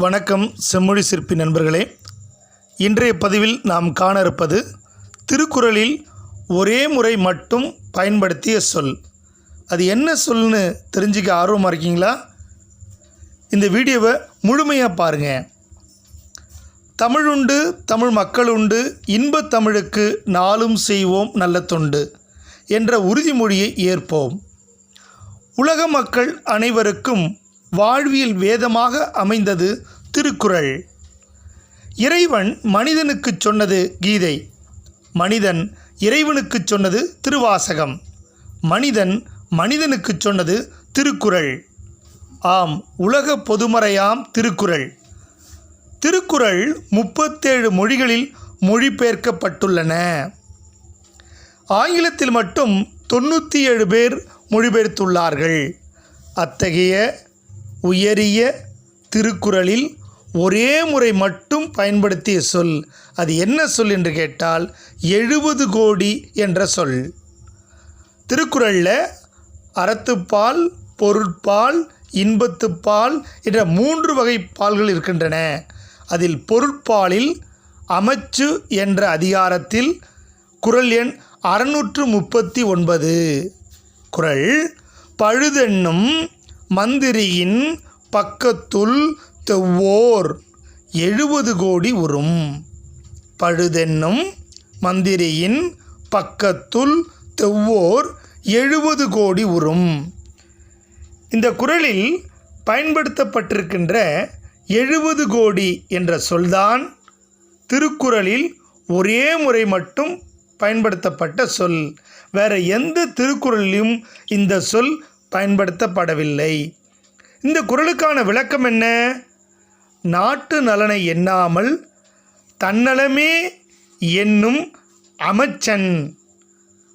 வணக்கம் செம்மொழி சிற்பி நண்பர்களே. இன்றைய பதிவில் நாம் காண இருப்பது திருக்குறளில் ஒரே முறை மட்டும் பயன்படுத்திய சொல். அது என்ன சொல்னு தெரிஞ்சுக்க ஆர்வமாக இருக்கீங்களா? இந்த வீடியோவை முழுமையாக பாருங்கள் தமிழுண்டு தமிழ் மக்கள் உண்டு இன்பத் தமிழுக்கு நாளும் செய்வோம் நல்ல தொண்டு என்ற உறுதிமொழியை ஏற்போம். உலக மக்கள் அனைவருக்கும் வாழ்வியல் வேதமாக அமைந்தது திருக்குறள். இறைவன் மனிதனுக்குச் சொன்னது கீதை. மனிதன் இறைவனுக்குச் சொன்னது திருவாசகம். மனிதன் மனிதனுக்குச் சொன்னது திருக்குறள். ஆம் உலக பொதுமறையாம் திருக்குறள். திருக்குறள் முப்பத்தேழு மொழிகளில் மொழிபெயர்க்கப்பட்டுள்ளன. ஆங்கிலத்தில் மட்டும் தொண்ணூற்றி ஏழு பேர் மொழிபெயர்த்துள்ளார்கள். அத்தகைய உயரிய திருக்குறளில் ஒரே முறை மட்டும் பயன்படுத்திய சொல். அது என்ன சொல் என்று கேட்டால் எழுபது கோடி என்ற சொல். திருக்குறளில் அறத்துப்பால் பொருட்பால் இன்பத்துப்பால் என்ற மூன்று வகை பால்கள் இருக்கின்றன. அதில் பொருட்பாலில் அமைச்சு என்ற அதிகாரத்தில் குறள் எண் அறுநூற்று முப்பத்தி ஒன்பது. குறள் பழுதென்னும் மந்திரியின் பக்கத்துள் தெவ்வோர். எழுபது கோடி உறும். பழுதென்னும் மந்திரியின் பக்கத்துள் தெவ்வோர் எழுபது கோடி உறும். இந்த குறளில் பயன்படுத்தப்பட்டிருக்கின்ற எழுபது கோடி என்ற சொல்தான் திருக்குறளில் ஒரே முறை மட்டும் பயன்படுத்தப்பட்ட சொல். வேறு எந்த திருக்குறளிலும் இந்த சொல் பயன்படுத்தப்படவில்லை. இந்த குறளுக்கான விளக்கம் என்ன? நாட்டு நலனை எண்ணாமல் தன்னலமே என்னும் அமைச்சன்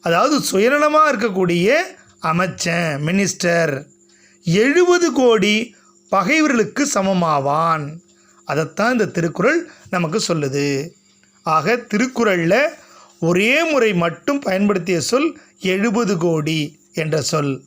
அதாவது சுயநலமாக இருக்கக்கூடிய அமைச்சன் மினிஸ்டர் எழுபது கோடி பகைவர்களுக்கு சமமாவான். அதைத்தான் இந்த திருக்குறள் நமக்கு சொல்லுது. ஆக திருக்குறளில் ஒரே முறை மட்டும் பயன்படுத்திய சொல் எழுபது கோடி என்ற சொல்.